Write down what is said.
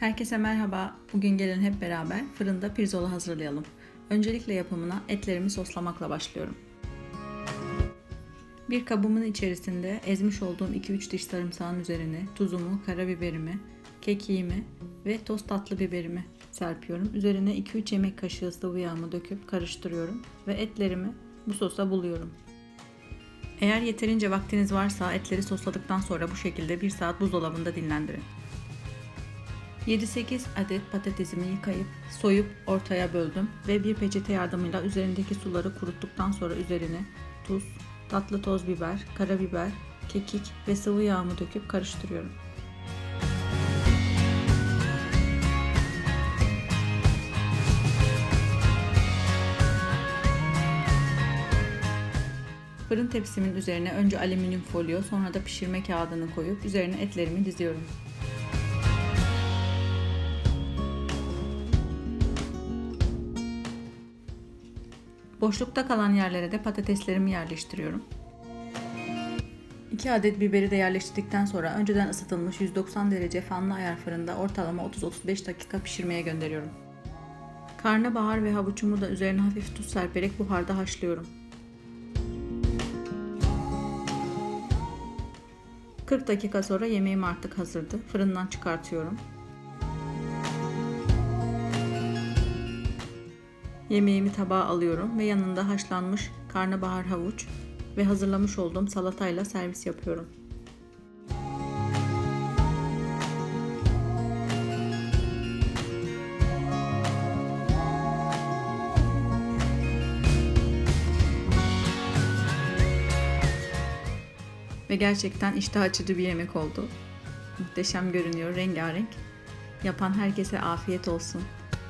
Herkese merhaba. Bugün gelin hep beraber fırında pirzola hazırlayalım. Öncelikle yapımına etlerimi soslamakla başlıyorum. Bir kabımın içerisinde ezmiş olduğum 2-3 diş sarımsağın üzerine tuzumu, karabiberimi, kekiğimi ve toz tatlı biberimi serpiyorum. Üzerine 2-3 yemek kaşığı sıvı yağımı döküp karıştırıyorum ve etlerimi bu sosa buluyorum. Eğer yeterince vaktiniz varsa etleri sosladıktan sonra bu şekilde 1 saat buzdolabında dinlendirin. 7-8 adet patatesimi yıkayıp soyup ortaya böldüm ve bir peçete yardımıyla üzerindeki suları kuruttuktan sonra üzerine tuz, tatlı toz biber, karabiber, kekik ve sıvı yağımı döküp karıştırıyorum. Fırın tepsimin üzerine önce alüminyum folyo sonra da pişirme kağıdını koyup üzerine etlerimi diziyorum. Boşlukta kalan yerlere de patateslerimi yerleştiriyorum. 2 adet biberi de yerleştirdikten sonra önceden ısıtılmış 190 derece fanlı ayar fırında ortalama 30-35 dakika pişirmeye gönderiyorum. Karnabahar ve havuçumu da üzerine hafif tuz serperek buharda haşlıyorum. 40 dakika sonra yemeğim artık hazırdı. Fırından çıkartıyorum. Yemeğimi tabağa alıyorum ve yanında haşlanmış karnabahar havuç ve hazırlamış olduğum salatayla servis yapıyorum. Ve gerçekten iştah açıcı bir yemek oldu. Muhteşem görünüyor, rengarenk. Yapan herkese afiyet olsun.